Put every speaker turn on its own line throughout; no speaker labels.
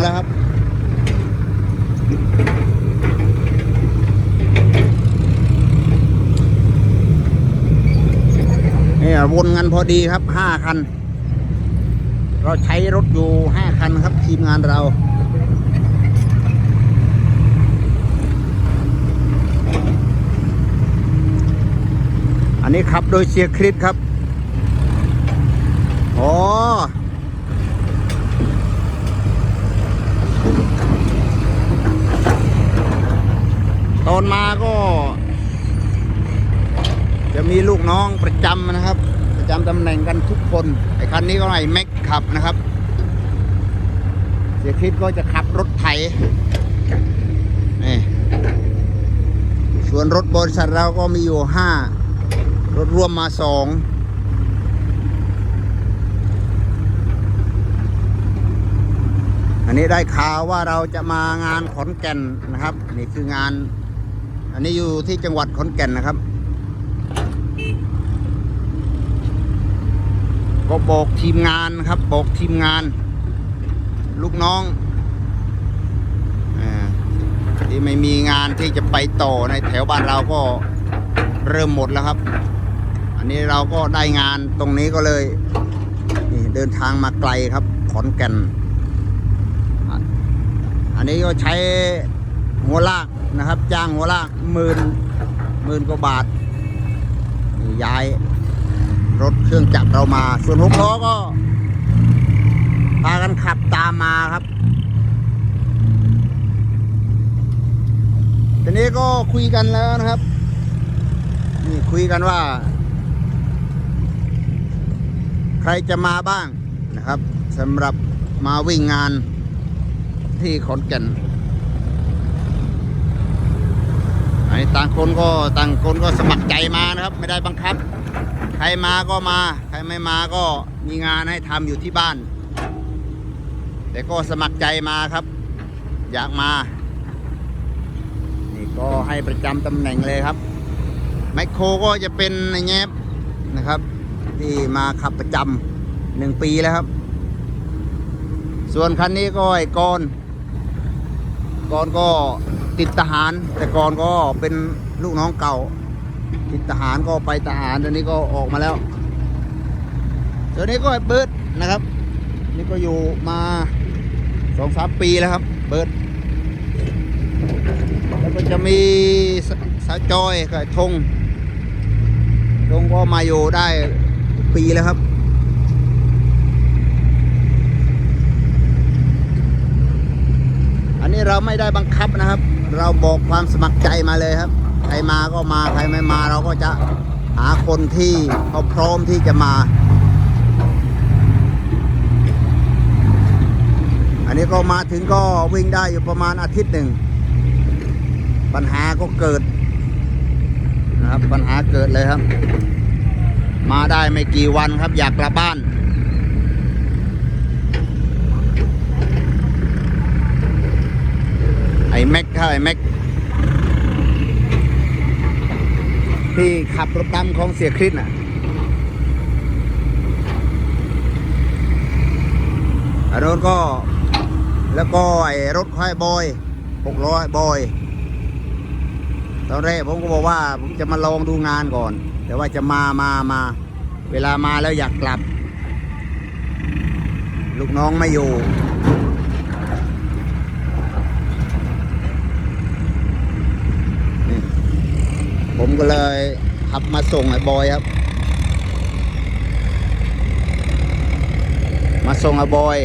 แข็งแล้วครับ นี่วนกันพอดีครับห้าคัน เราใช้รถอยู่ห้าคันครับ ทีมงานเราอันนี้ขับโดยเชียร์คริสครับ อ๋อ ตอนมาก็ จะมีลูกน้องประจำนะครับ ประจำตำแหน่งกันทุกคน ไอ้คันนี้ก็ไอ้แม็กขับนะครับ เสียคริสก็จะขับรถไถนี่ส่วนรถบริษัทเราก็มีอยู่ห้ารถร่วมมาสองอันนี้ได้ข่าวว่าเราจะมางานขอนแก่นนะครับ นี่คืองาน นนี้อยู่ที่จังหวัดขอนแก่นนะครับ ก็บอกทีมงานครับ บอกทีมงาน ลูกน้องอที่ไม่มีงานที่จะไปต่อในแถวบ้านเราก็เริ่มหมดแล้วครับ อันนี้เราก็ได้งานตรงนี้ก็เลยนี่เดินทางมาไกลครับ ขอนแก่น อันนี้ก็ใช้หัวลาก นะครับ จ้างหัวลาหมื่นหมื่นกว่าบาทย้ายรถเครื่องจักรเรามา ส่วนหกล้อก็ พากันขับตามมาครับทีนี้ก็คุยกันแล้วนะครับ นี่คุยกันว่า ใครจะมาบ้างนะครับสำหรับมาวิ่งงานที่ขอนแก่นอันนี้ ต่างคนก็ต่างคนก็สมัครใจมานะครับ ไม่ได้บังคับ ใครมาก็มา ใครไม่มาก็มีงานให้ทำอยู่ที่บ้าน แต่ก็สมัครใจมาครับ อยากมา นี่ก็ให้ประจำตำแหน่งเลยครับ ไมโครก็จะเป็นในแงบนะครับ ที่มาขับประจำหนึ่งปีแล้วครับ ส่วนคันนี้ก็ไอ้กอนกอนก็ ติดทหาร แต่ก่อนก็เป็นลูกน้องเก่า ติดทหารก็ไปทหารตอนนี้ก็ออกมาแล้วตัวนี้ก็เบิร์ดนะครับ นี่ก็อยู่มาสองสามปีแล้วครับ เบิร์ดแล้วก็จะมีสสาจอยกับไอ้ธงธงก็มาอยู่ได้ปีแล้วครับอันนี้เราไม่ได้บังคับนะครับ เราบอกความสมัครใจมาเลยครับ ใครมาก็มาใครไม่มาเราก็จะหาคนที่เขาพร้อมที่จะมา อันนี้ก็มาถึงก็วิ่งได้อยู่ประมาณอาทิตย์หนึ่ง ปัญหาก็เกิดนะครับปัญหาเกิดเลยครับ มาได้ไม่กี่วันครับอยากกลับบ้าน ไอ้แม็กครับไอ้แม็กที่ขับรถดำของเสียคริสน่ะอันนู้นก็แล้วก็ไอ้รถค่อยบอยหกร้อยบอยตอนแรกผมก็บอกว่าผมจะมาลองดูงานก่อน แต่ว่าจะมามามา เวลามาแล้วอยากกลับ ลูกน้องไม่อยู่ ผมก็เลยขับมาส่งไอ้บอยครับ มาส่งไอ้บอย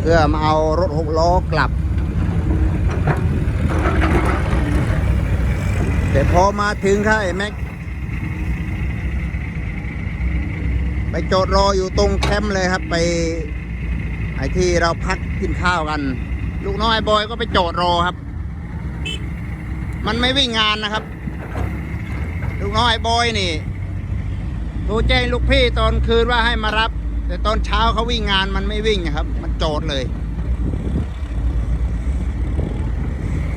เพื่อมาเอารถหกล้อกลับ แต่พอมาถึงค่ะไอ้แม็กไปจอดรออยู่ตรงแคมป์เลยครับ ไปไอ้ที่เราพักกินข้าวกัน ลูกน้องไอ้บอยก็ไปจอดรอครับ มันไม่วิ่งงานนะครับ ลูกน้อยบอยนี่โทรแจ้งลูกพี่ตอนคืนว่าให้มารับ แต่ตอนเช้าเขาวิ่งงานมันไม่วิ่งนะครับ มันโจดเลย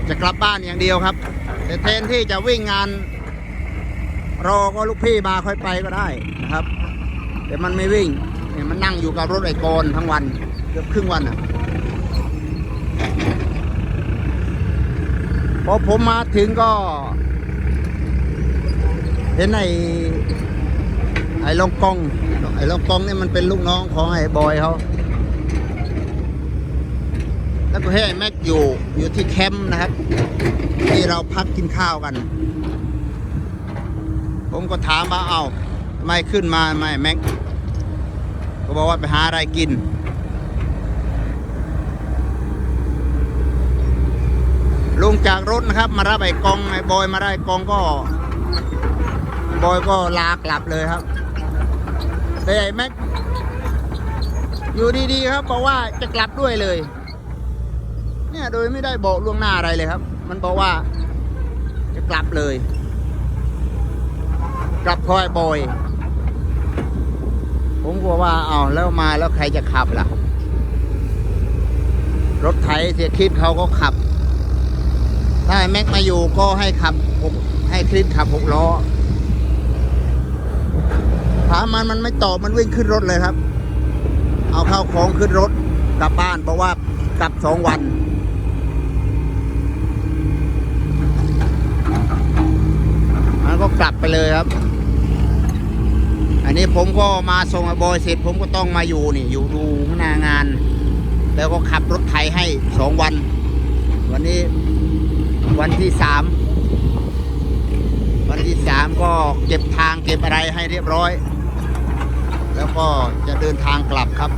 จะกลับบ้านอย่างเดียวครับ แต่แทนที่จะวิ่งงาน รอก็ลูกพี่มาค่อยไปก็ได้นะครับ แต่มันไม่วิ่งเนี่ยมันนั่งอยู่กับรถไอ้กรทั้งวัน เกือบครึ่งวันอะ อผมมาถึงก็ เห็นไอ้ไอ้ลงกอง ไอ้ลงกองนี่มันเป็นลูกน้องของไอ้บอยเขาแล้วก็ให้ไอ้แม็กอยู่อยู่ที่แคมป์นะครับที่เราพักกินข้าวกัน ผมก็ถามว่าเอาทำไม่ขึ้นมาไม่แม็กก็บอกว่าไปหาอะไรกิน ลงจากรถนะครับ มารับไอ้กองไอ้บอยมาได้กองก็ บอยก็ลากลับเลยครับ แต่ไอ้แม็กอยู่ดีๆครับบอกว่าจะกลับด้วยเลย เนี่ยโดยไม่ได้บอกล่วงหน้าอะไรเลยครับ มันบอกว่าจะกลับเลย กลับคอยบอย ผมก็ว่าเอาแล้วมาแล้วใครจะขับล่ะ รถไถเสียคิดเขาก็ขับ ถ้าแม็กมาอยู่ก็ให้ขับหกให้คลิปขับหกล้อถามมันมันไม่ตอบมันวิ่งขึ้นรถเลยครับ เอาเข้าของขึ้นรถกลับบ้านเพราะว่ากลับสองวัน มันก็กลับไปเลยครับ อันนี้ผมก็มาส่งบอยเสร็จผมก็ต้องมาอยู่นี่ อยู่ดูงหน้างาน แล้วก็ขับรถไถให้สองวัน วันนี้ วันที่สามวันที่สามก็เก็บทางเก็บอะไรให้เรียบร้อย แล้วก็จะเดินทางกลับครับ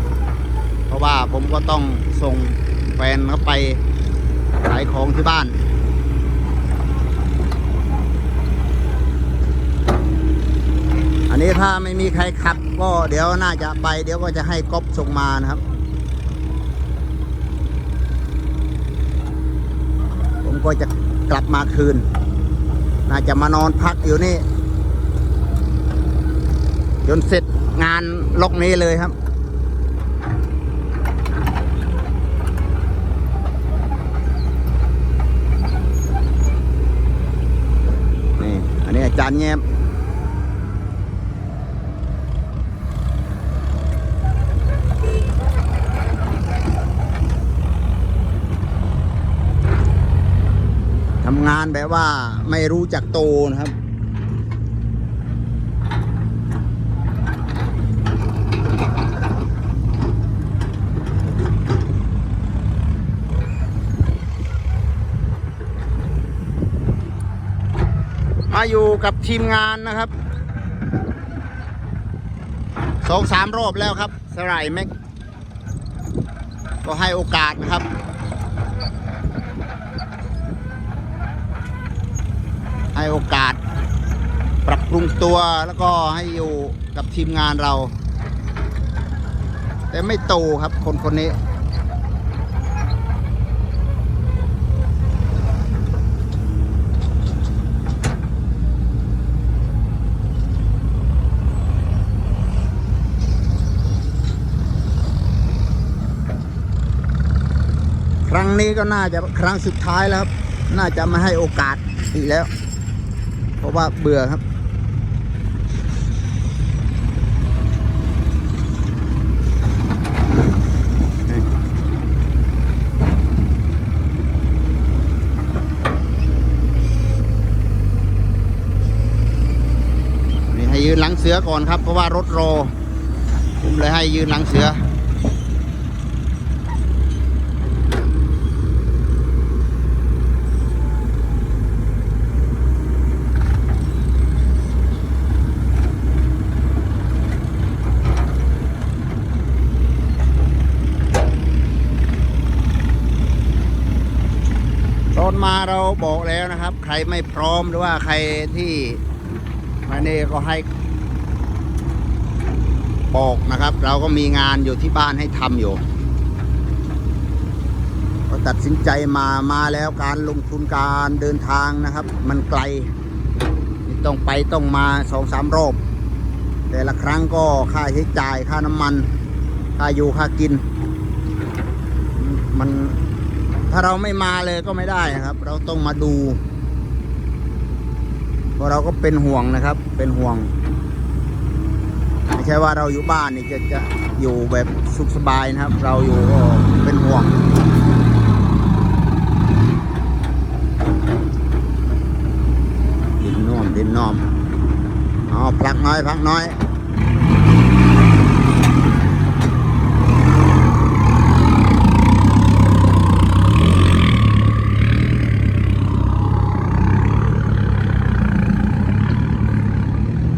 เพราะว่าผมก็ต้องส่งแฟนเขาไปขายของที่บ้านอันนี้ถ้าไม่มีใครขับก็เดี๋ยวน่าจะไป เดี๋ยวก็จะให้ก๊อฟส่งมานะครับ ผมก็จะ กลับมาคืน น่าจะมานอนพักอยู่นี่ จนเสร็จงานล็อกนี้เลยครับ นี่ อันนี้อาจารย์แง้มานแบบว่าไม่รู้จักโตนะครับ มาอยู่กับทีมงานนะครับสองสามรอบแล้วครับสไลด์แม็กก็ให้โอกาสนะครับ ให้โอกาส ปรับปรุงตัวแล้วก็ให้อยู่กับทีมงานเรา แต่ไม่โตครับคนคนนี้ ครั้งนี้ก็น่าจะครั้งสุดท้ายแล้วครับ น่าจะไม่ให้โอกาสอีกแล้ว เพราะว่าเบื่อครับ นี่ให้ยืนหลังเสือก่อนครับ เพราะว่ารถรอผมเลยให้ยืนหลังเสือ ต อนมาเราบอกแล้วนะครับ ใครไม่พร้อมหรือว่าใครที่มาเน่ก็ให้บอกนะครับ เราก็มีงานอยู่ที่บ้านให้ทำอยู่ก็ตัดสินใจมามาแล้วการลงทุนการเดินทางนะครับ มันไกลต้องไปต้องมาสองสามรอบ แต่ละครั้งก็ค่าใช้จ่ายค่าน้ำมัน ค่าอยู่ค่ากิน มัน ถ้าเราไม่มาเลยก็ไม่ได้นะครับ เราต้องมาดูเพราะเราก็เป็นห่วงนะครับ เป็นห่วงไม่ใช่ว่าเราอยู่บ้านนี่จะจะอยู่แบบสุขสบายนะครับ เราอยู่ก็เป็นห่วงดินน่อมดินน่อมเอาพักน้อยพักน้อย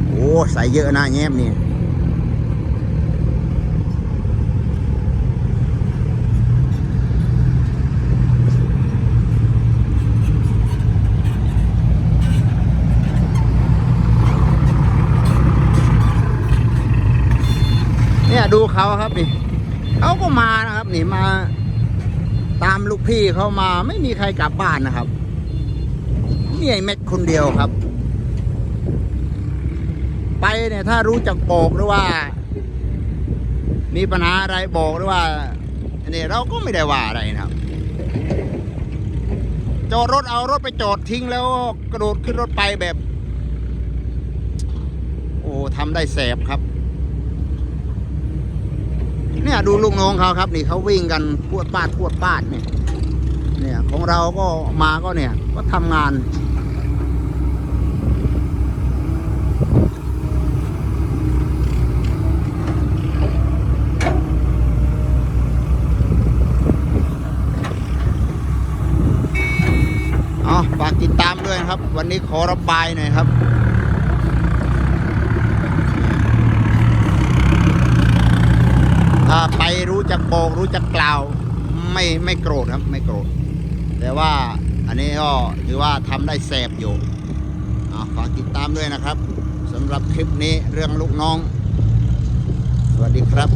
โอ้ใส่ เยอะนะแง้มนี่เนี่ยดูเขาครับนี่เขาก็มานะครับนี่มา ตามลูกพี่เขามาไม่มีใครกลับบ้านนะครับนี่ไอ้แม็กคนเดียวครับ ไปเนี่ยถ้ารู้จักบอกหรือว่า มีปัญหาอะไรบอกหรือว่าอันนี้เราก็ไม่ได้ว่าอะไรนะครับจอดรถเอารถไปจอดทิ้งแล้วกระโดดขึ้นรถไปแบบ โอ้ทำได้แสบครับ เนี่ยดูลูกน้องเขาครับ นี่เขาวิ่งกันพวดปาดพวดปาดเนี่ย เนี่ยของเราก็มาก็เนี่ย ก็ทำงาน เอาฝากติดตามด้วย นะครับ วันนี้ขอระบายหน่อยครับถ้าไปรู้จักบอกรู้จักกล่าว ไม่ไม่โกรธครับ ไม่โกรธ แต่ว่าอันนี้ก็ถือว่าทำได้แสบอยู่ฝากติดตามด้วยนะครับสำหรับคลิปนี้เรื่องลูกน้อง สวัสดีครับ